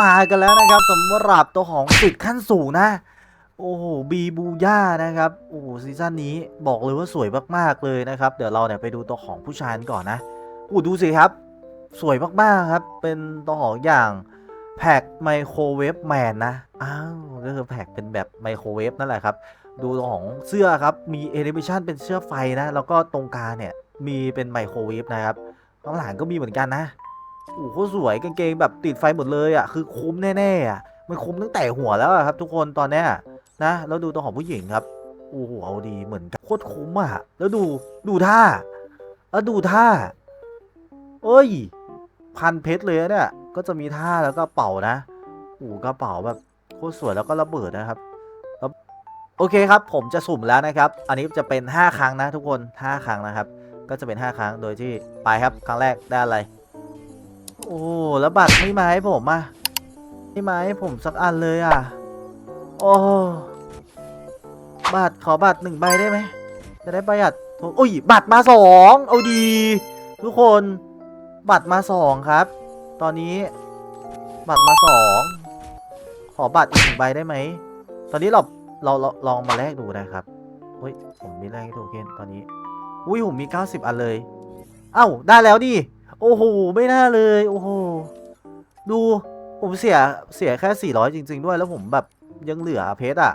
มากันแล้วนะครับสำหรับตัวของสิทธิ์ขั้นสูงนะ โอ้โหบีบูย่านะครับโอ้โหซีซั่นนี้บอกเลยว่าสวยมากๆเลยนะครับ เดี๋ยวเราเนี่ยไปดูตัวของผู้ชายก่อนนะอู้ดูสิครับ สวยมากๆครับ เป็นตัวของอย่างแพ็กไมโครเวฟแมนนะอ้าวก็คือแพ็กเป็นแบบไมโครเวฟนั่นแหละครับ ดูตัวของเสื้อครับมีแอนิเมชันเป็นเสื้อไฟนะ แล้วก็ตรงกลางเนี่ยมีเป็นไมโครเวฟนะครับข้างหลังก็มีเหมือนกันนะ โอ้โหสวยกางเกงแบบติดไฟหมดเลยอะคือคุ้มแน่ๆอะมันคุ้มตั้งแต่หัวแล้วครับ ทุกคนตอนเนี้ยนะแล้วดูตัวของผู้หญิงครับโอ้โหเอาดีเหมือนกันโคตรคุ้มอะแล้วดูดูท่าแล้วดูท่าเอ้ย พันเพชรเลยเนี่ยก็จะมีท่าแล้วก็เป่านะโอ้กระเป๋าแบบโคตรสวยแล้วก็ระเบิดนะครับแล้วโอเคครับ ผมจะสุ่มแล้วนะครับ อันนี้จะเป็น 5 ครั้งนะทุกคน 5 ครั้งนะครับ ก็จะเป็น 5 ครั้งโดยที่ไปครับ ครั้งแรกได้อะไร อ้แล้วบัตรไม่มาให้ผมอะไม่มาให้ผมสักอันเลยอะ โอ้บัตรขอบัตรหนึ่งใบได้ไหม จะได้ประหยัดโอ้ย บัตรมาสองเอาดี ทุกคนบัตรมาสองครับ ตอนนี้บัตรมาสองขอบัตรอีกหนึ่งใบได้ไหม ตอนนี้เราเราเราลองมาแลกดูนะครับเฮ้ยผมมีแลกโทเค็นตอนนี้ อุ้ยผมมี 90 อันเลย เอ้าได้แล้วดิ โอ้โห ไม่น่าเลย โอ้โห ดู ผมเสีย เสียแค่ 400 จริง ๆ ด้วย แล้วผมแบบยังเหลือเพชรอะ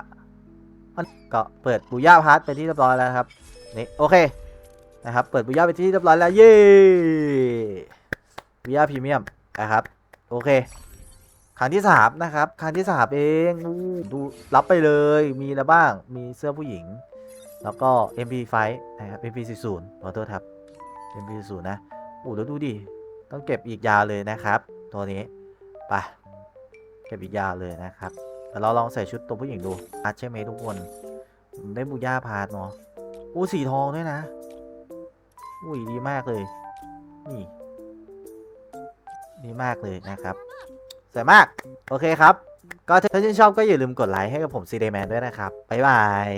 มันก็เปิดบูย่าพาร์ทไปที่เรียบร้อยแล้วครับ นี่ โอเค นะครับ เปิดบูย่าไปที่เรียบร้อยแล้ว เย้บูย่าพรีเมียม นะครับ โอเคครั้งที่สามนะครับครั้งที่สามเองดูรับไปเลยมีอะไรบ้างมีเสื้อผู้หญิง แล้วก็ MP5 นะครับ MP40 ขอโทษครับ MP40 นะ อ้แล้วดูดิ ต้องเก็บอีกยาวเลยนะครับ ตัวนี้ ไป เก็บอีกยาวเลยนะครับแต่เราลองใส่ชุดตัวผู้หญิงดูอาใช่ไหมทุกคน ได้บูย่าพาร์ทเนาะโอ้สีทองด้วยนะ อุ้ยดีมากเลย นี่ ดีมากเลยนะครับ สวยมาก โอเคครับ ก็ถ้าชื่นชอบก็อย่าลืมกดไลค์ให้กับผมซีเดแมนด้วยนะครับ บ๊ายบาย